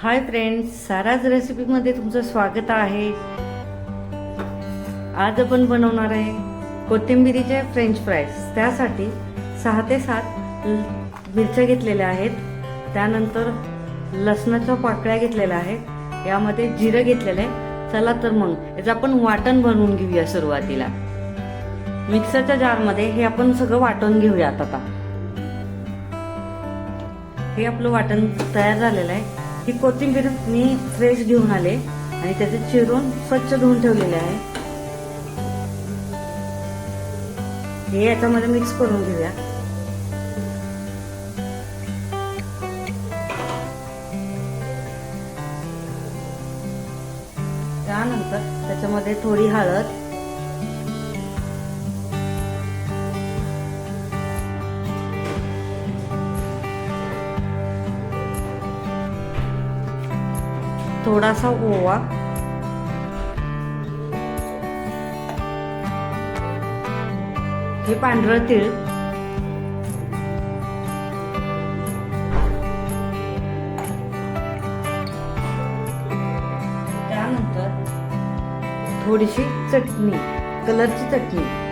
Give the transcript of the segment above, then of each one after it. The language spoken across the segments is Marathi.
हाय फ्रेंड्स साराज रेसिपीमध्ये तुमचं स्वागत आहे. आज आपण बनवणार आहे कोथिंबिरीचे फ्रेंच फ्राईज. त्यासाठी सहा ते सात मिरच्या घेतलेल्या आहेत. त्यानंतर लसणाच्या पाकळ्या घेतलेल्या आहेत. यामध्ये जिरं घेतलेलं आहे. चला तर मग याचं आपण वाटण बनवून घेऊया सुरुवातीला. मिक्सरच्या जारमध्ये हे आपण सगळं वाटून घेऊयात आता. हे आपलं वाटण तयार झालेलं आहे. ही कोथिंबीर मी फ्रेश घेऊन आले आणि त्याचे चिरून स्वच्छ धुवून ठेवलेले आहे. हे याच्यामध्ये मिक्स करून घेऊया. त्यानंतर त्याच्यामध्ये थोडी हळद थोडासा ओवा. हे पांढरं तीळ. त्यानंतर थोडीशी चटणी कलरची चटणी.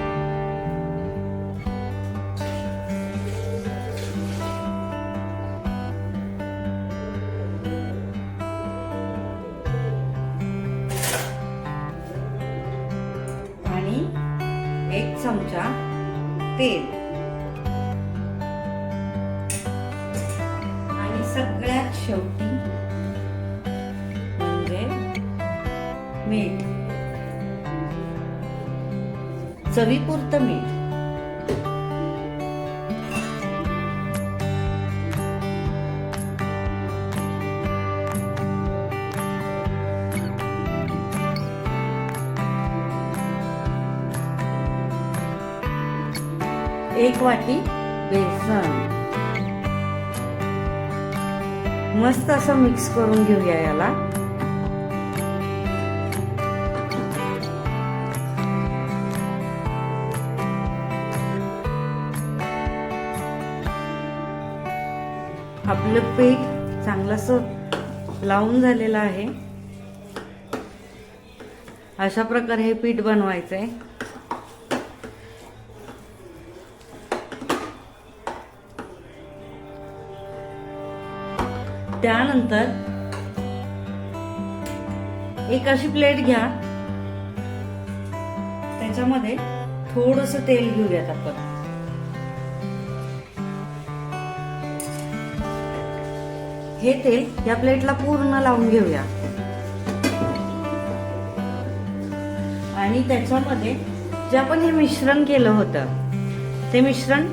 चमचा तेल. आणि सगळ्यात शेवटी म्हणजे मीठ. चवीपुरतं मीठ. एक वाटी बेसन. मस्त असं मिक्स करून घेऊया याला. आपलं पीठ चांगलंसं लावून झालेलं आहे. अशा प्रकारे हे पीठ बनवायचं आहे त्यानंतर एक अशी प्लेट घ्या. त्याच्यामध्ये थोडस तेल घेऊयात आपण. हे तेल या प्लेटला पूर्ण लावून घेऊया. आणि त्याच्यामध्ये जे आपण हे मिश्रण केलं होतं ते मिश्रण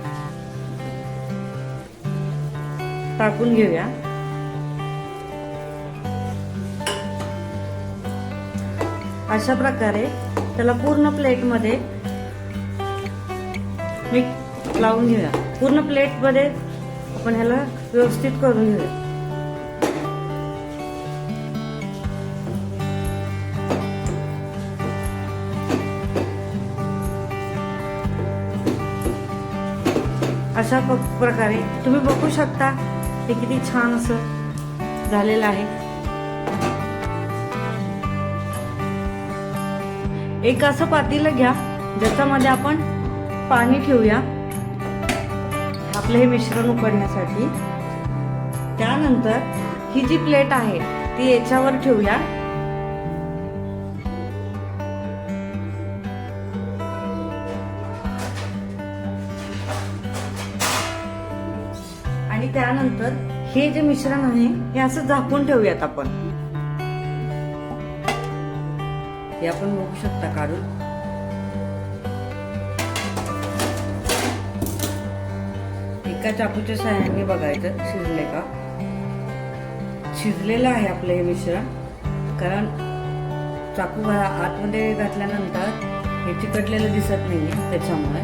टाकून घेऊया. अशा प्रकारे त्याला पूर्ण प्लेटमध्ये मिक्स लावून घेऊया. पूर्ण प्लेटमध्ये आपण ह्याला व्यवस्थित करून घेऊया. अशा प- प्रकारे तुम्ही बघू शकता हे किती छान असं झालेलं आहे. एक असं पातेलं घ्या ज्याच्यामध्ये आपण पाणी ठेवूया. आपलं हे मिश्रण उकडण्यासाठी. त्यानंतर ही जी प्लेट आहे ती याच्यावर ठेवूया. आणि त्यानंतर हे जे मिश्रण आहे हे असं झाकून ठेवूयात आपण. हे आपण बघू शकता काढून. एका चाकूच्या सहाय्याने बघायचं शिजले का? शिजलेलं आहे आपलं हे मिश्रण कारण चाकू घा- आतमध्ये घातल्यानंतर हे चिकटलेलं दिसत नाही त्याच्यामुळे.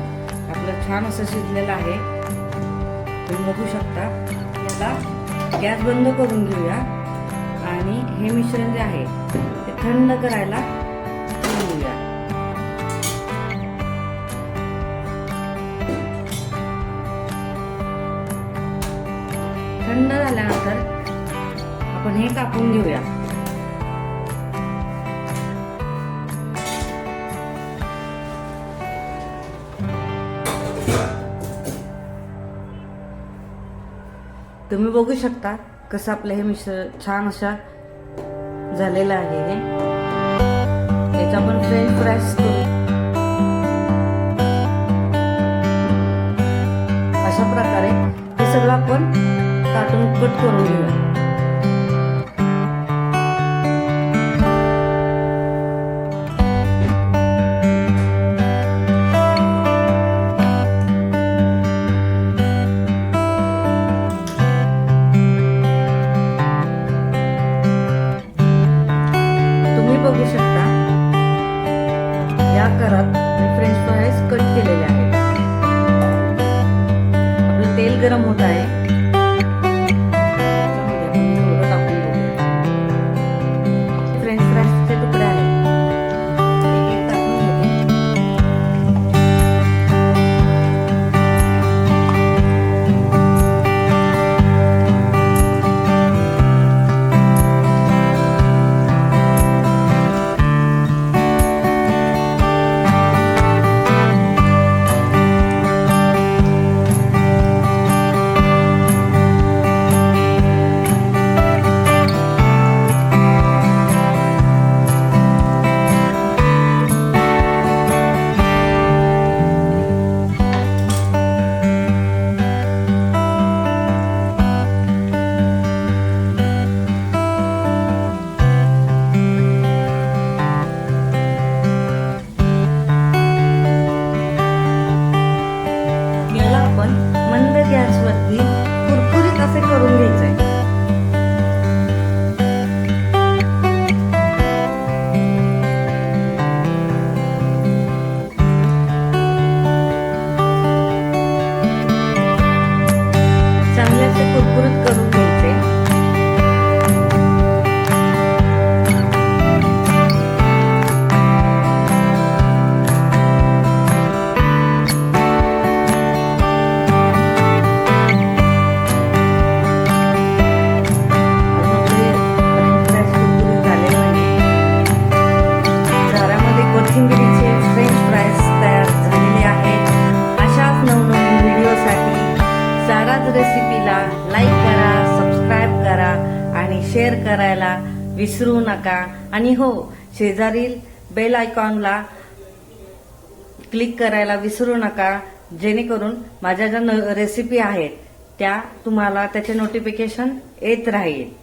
आपलं छान असं शिजलेलं आहे. तुम्ही बघू शकता. आता गॅस बंद करून घेऊया. आणि हे मिश्रण जे आहे ते थंड करायला झाल्यानंतर आपण हे कापून घेऊया. तुम्ही बघू शकता कसं आपलं हे मिश्र छान अशा झालेलं आहे हे. याच्या आपण फ्रेंच फ्राईज करू कट करून घेऊया आपण मंद गॅसवरती कुरकुरीत असे करून घ्यायचंय. चांगले असे कुरकुरीत करून घ्यायचे. रेसिपीला लाईक करा सबस्क्राईब करा आणि शेअर करायला विसरू नका. आणि हो शेजारील बेल आयकॉनला क्लिक करायला विसरू नका जेणेकरून माझ्या ज्या रेसिपी आहेत त्या तुम्हाला त्याचे नोटिफिकेशन येत राहील.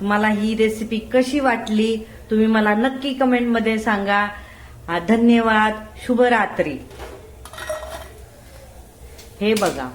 तुम्हाला ही रेसिपी कशी वाटली तुम्ही मला नक्की कमेंटमध्ये सांगा. धन्यवाद. शुभरात्री. हे बघा.